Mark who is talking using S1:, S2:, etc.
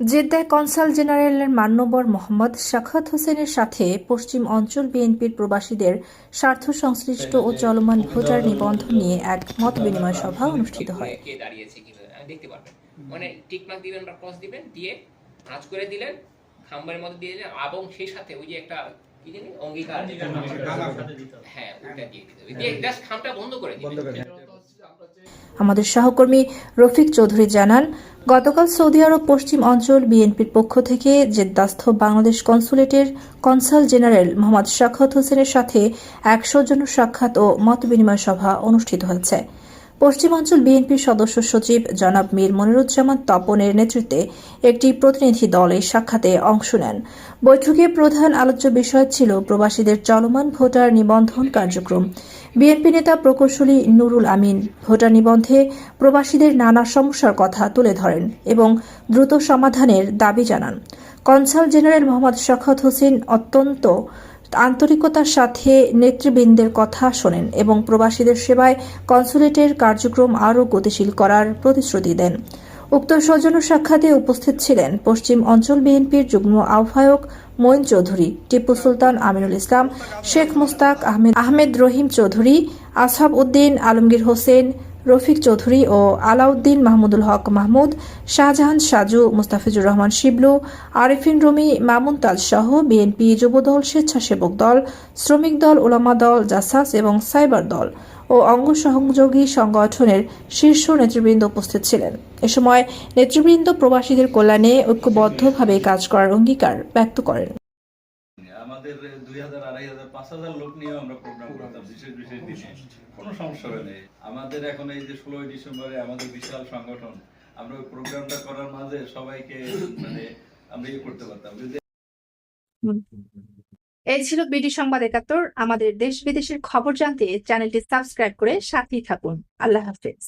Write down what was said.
S1: জেদ্দায় consul জেনারেলের মান্যবর মোহাম্মদ শাখাত হোসেনের সাথে পশ্চিম অঞ্চল বিএনপির প্রবাসীদের স্বার্থ সংশ্লিষ্ট ও চলমান ভোটার নিবন্ধন নিয়ে এক মত বিনিময় সভা অনুষ্ঠিত হয়।
S2: দেখতে পারবেন। মানে টিক মার্ক দিবেন বা ক্রস দিবেন দিয়ে ভাঁজ করে দিলেন খাম্বারের মধ্যে দিয়ে দিলেন এবং সেই সাথে ওই যে একটা কি জানি অঙ্গীকার। হ্যাঁ ওটা দিয়ে দিতে হবে। দিয়ে জাস্ট খামটা বন্ধ করে দিবেন
S1: আমাদের সহকর্মী রফিক চৌধুরী জানান, গতকাল সৌদি আরব পশ্চিম অঞ্চল বিএনপির পক্ষ থেকে জেদ্দাস্থ বাংলাদেশ কনসুলেটের কনসাল জেনারেল মোহাম্মদ শাখাত হোসেনের সাথে একশো জন সাক্ষাৎ ও মতবিনিময় সভা অনুষ্ঠিত হয়েছে। পশ্চিমাঞ্চল বিএনপির সদস্য সচিব জনাব মীর মনিরুজ্জামান তপনের নেতৃত্বে একটি প্রতিনিধি দল এই সাক্ষাতে অংশ নেন। বৈঠকে প্রধান আলোচ্য বিষয় ছিল প্রবাসীদের চলমান ভোটার নিবন্ধন কার্যক্রম। বিএনপি নেতা প্রকৌশলী নুরুল আমিন ভোটার নিবন্ধে প্রবাসীদের নানা সমস্যার কথা তুলে ধরেন এবং দ্রুত সমাধানের দাবি জানান। কনসাল জেনারেল মোহাম্মদ শখাত হোসেন অত্যন্ত আন্তরিকতার সাথে নেতৃবৃন্দের কথা শোনেন এবং প্রবাসীদের সেবায় কনসুলেটের কার্যক্রম আরও গতিশীল করার প্রতিশ্রুতি দেন। উক্ত সৌজন্য সাক্ষাতে উপস্থিত ছিলেন পশ্চিম অঞ্চল বিএনপির যুগ্ম আহ্বায়ক মঈন চৌধুরী, টিপু সুলতান আমিনুল ইসলাম, শেখ মুস্তাক আহমেদ আহমেদ রহিম চৌধুরী আসহাব উদ্দিন আলমগীর হোসেন রফিক চৌধুরী ও আলাউদ্দিন মাহমুদুল হক মাহমুদ, শাহজাহান সাজু, মুস্তাফিজুর রহমান শিবলু, আরিফিন রুমি, মামুন সহ বিএনপি যুবদল স্বেচ্ছাসেবক দল, শ্রমিক দল ওলামা দল, জাসাস এবং সাইবার দল ও অঙ্গ সহযোগী সংগঠনের শীর্ষ নেতৃবৃন্দ উপস্থিত ছিলেন। এ সময় নেতৃবৃন্দ প্রবাসীদের কল্যাণে ঐক্যবদ্ধভাবে কাজ করার অঙ্গীকার ব্যক্ত করেন।
S3: আমাদের দুই হাজার আড়াই হাজার পাঁচ হাজার লোক নিয়েও আমরা প্রোগ্রাম করতাম বিশেষ বিশেষ দিনে। কোনো সমস্যা নেই আমাদের এখন এই যে ষোলোই ডিসেম্বরে আমাদের বিশাল সংগঠন আমরা ওই প্রোগ্রামটা করার মাঝে সবাইকে মানে আমরা ইয়ে করতে পারতাম। যদি
S1: এই ছিল বিডি সংবাদ একাত্তর। আমাদের দেশ বিদেশের খবর জানতে চ্যানেলটি সাবস্ক্রাইব করে সাথেই থাকুন। আল্লাহ হাফেজ।